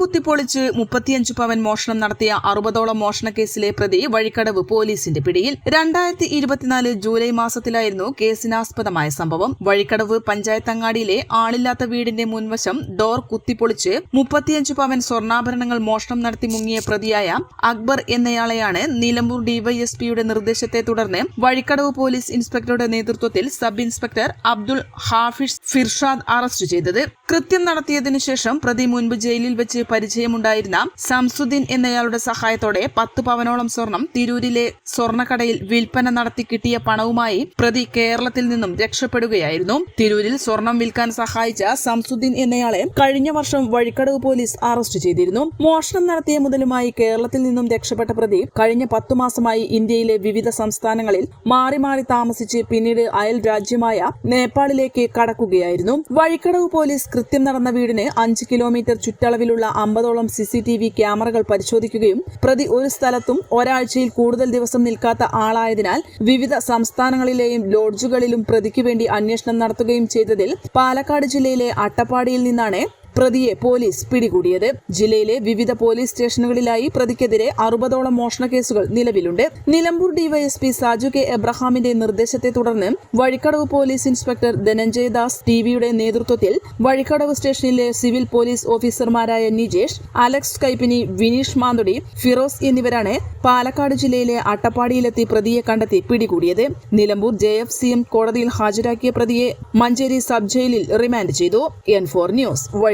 കുത്തിപ്പൊളിച്ച് മുപ്പത്തിയഞ്ച് പവൻ മോഷണം നടത്തിയ അറുപതോളം മോഷണ കേസിലെ പ്രതി വഴിക്കടവ് പോലീസിന്റെ പിടിയിൽ. രണ്ടായിരത്തി ഇരുപത്തിനാല് ജൂലൈ മാസത്തിലായിരുന്നു കേസിനാസ്പദമായ സംഭവം. വഴിക്കടവ് പഞ്ചായത്ത് അങ്ങാടിയിലെ ആളില്ലാത്ത വീടിന്റെ മുൻവശം ഡോർ കുത്തിപ്പൊളിച്ച് മുപ്പത്തിയഞ്ച് പവൻ സ്വർണാഭരണങ്ങൾ മോഷണം നടത്തി മുങ്ങിയ പ്രതിയായ അക്ബർ എന്നയാളെയാണ് നിലമ്പൂർ ഡിവൈഎസ്പിയുടെ നിർദ്ദേശത്തെ തുടർന്ന് വഴിക്കടവ് പോലീസ് ഇൻസ്പെക്ടറുടെ നേതൃത്വത്തിൽ sub inspector Abdul Hafish Firshad arrest ചെയ്തത്. കൃത്യം നടത്തിയതിനു ശേഷം പ്രതി മുൻപ് ജയിലിൽ വെച്ച് പരിചയമുണ്ടായിരുന്ന സംസുദ്ദീൻ എന്നയാളുടെ സഹായത്തോടെ പത്ത് പവനോളം സ്വർണം തിരൂരിലെ സ്വർണക്കടയിൽ വിൽപ്പന നടത്തി കിട്ടിയ പണവുമായി പ്രതി കേരളത്തിൽ നിന്നും രക്ഷപ്പെടുകയായിരുന്നു. തിരൂരിൽ സ്വർണം വിൽക്കാൻ സഹായിച്ച സംസുദ്ദീൻ എന്നയാളെ കഴിഞ്ഞ വർഷം വഴിക്കടവ് പോലീസ് അറസ്റ്റ് ചെയ്തിരുന്നു. മോഷണം നടത്തിയ മുതലുമായി കേരളത്തിൽ നിന്നും രക്ഷപ്പെട്ട പ്രതി കഴിഞ്ഞ പത്തു മാസമായി ഇന്ത്യയിലെ വിവിധ സംസ്ഥാനങ്ങളിൽ മാറി മാറി താമസിച്ച് പിന്നീട് അയൽ രാജ്യമായ നേപ്പാളിലേക്ക് കടക്കുകയായിരുന്നു. വഴിക്കടവ് പോലീസ് കൃത്യം നടന്ന വീടിന് അഞ്ച് കിലോമീറ്റർ ചുറ്റളവിലുള്ള അമ്പതോളം സി സി ടി വി ക്യാമറകൾ പരിശോധിക്കുകയും പ്രതി ഒരു സ്ഥലത്തും ഒരാഴ്ചയിൽ കൂടുതൽ ദിവസം നിൽക്കാത്ത ആളായതിനാൽ വിവിധ സംസ്ഥാനങ്ങളിലെയും ലോഡ്ജുകളിലും പ്രതിക്ക് വേണ്ടി അന്വേഷണം നടത്തുകയും ചെയ്തതിൽ പാലക്കാട് ജില്ലയിലെ അട്ടപ്പാടിയിൽ നിന്നാണ് പ്രതിയെ പോലീസ് പിടികൂടിയത്. ജില്ലയിലെ വിവിധ പോലീസ് സ്റ്റേഷനുകളിലായി പ്രതിക്കെതിരെ അറുപതോളം മോഷണ കേസുകൾ നിലവിലുണ്ട്. നിലമ്പൂർ ഡിവൈഎസ്പി സാജു കെ എബ്രഹാമിന്റെ നിർദ്ദേശത്തെ തുടർന്ന് വഴിക്കടവ് പോലീസ് ഇൻസ്പെക്ടർ ധനഞ്ജയ് ദാസ് ടിവിയുടെ നേതൃത്വത്തിൽ വഴിക്കടവ് സ്റ്റേഷനിലെ സിവിൽ പോലീസ് ഓഫീസർമാരായ നിജേഷ് അലക്സ് കൈപ്പിനി വിനീഷ് മാന്തുടി ഫിറോസ് എന്നിവരാണ് പാലക്കാട് ജില്ലയിലെ അട്ടപ്പാടിയിലെത്തി പ്രതിയെ കണ്ടെത്തി പിടികൂടിയത്. Nilambur J F C M കോടതിയിൽ ഹാജരാക്കിയ പ്രതിയെ മഞ്ചേരി സബ് ജയിലിൽ റിമാൻഡ് ചെയ്തു. N four news